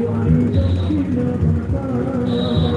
Thank you.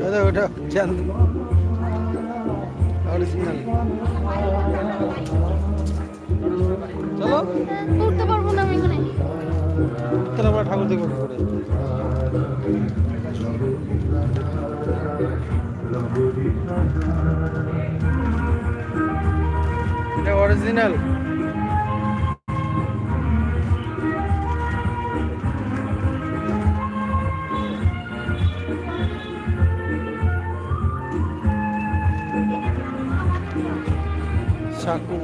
দাদা ওটা চান অরিজিনাল চলো। উঠতে পারব না আমি এখানে। তাহলে আমরা ঠাকুর দেখব কি করে এটা অরিজিনাল চাকু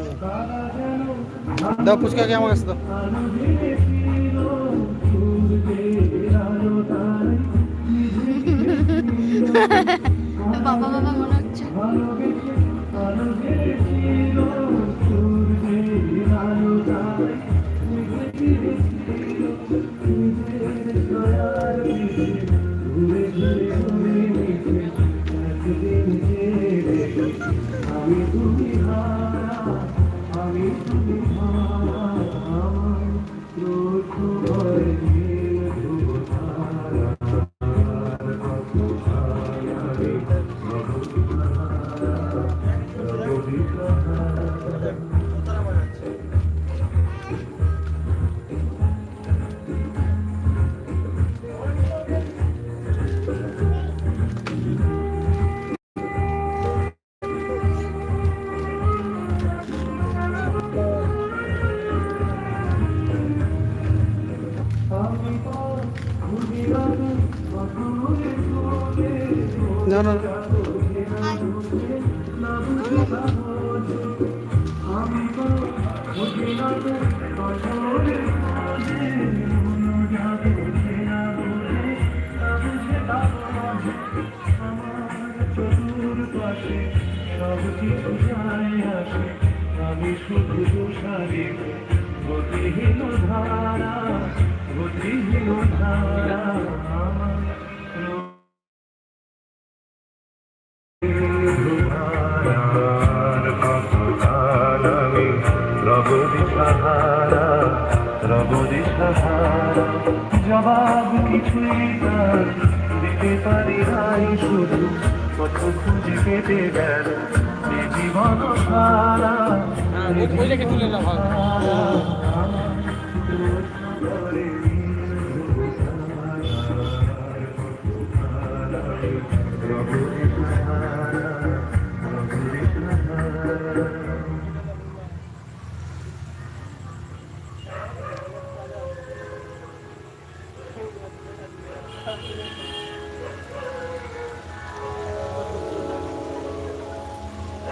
দাও ফুচকা কেমন আমার কাছে দাও। বাবা বাবা মনে হচ্ছে। না না। আমি শুধু তুষারে গতিহীন ধারা জবাব কিছুই তার দিতে পারি নাই শুধু কত খুঁজে পেতে গেল জীবন সারা এ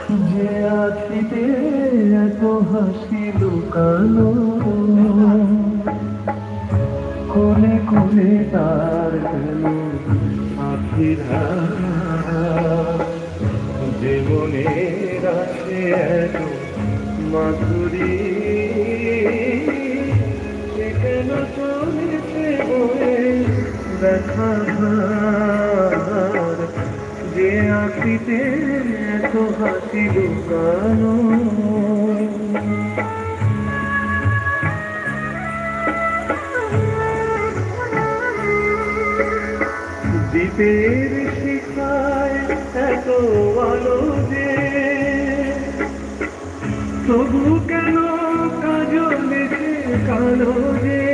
যে আখিতে এত হাসি লুকানো কোলে কোলে তার কেন আখিরা মনে রাখে এত মাধুরী কেন চলেছে বয়ে দেখা যে আঁকিতে এত হাসি লুকানো। দ্বীপের শিখায় এত আলো যে, তবু কেন কাজল কালো যে?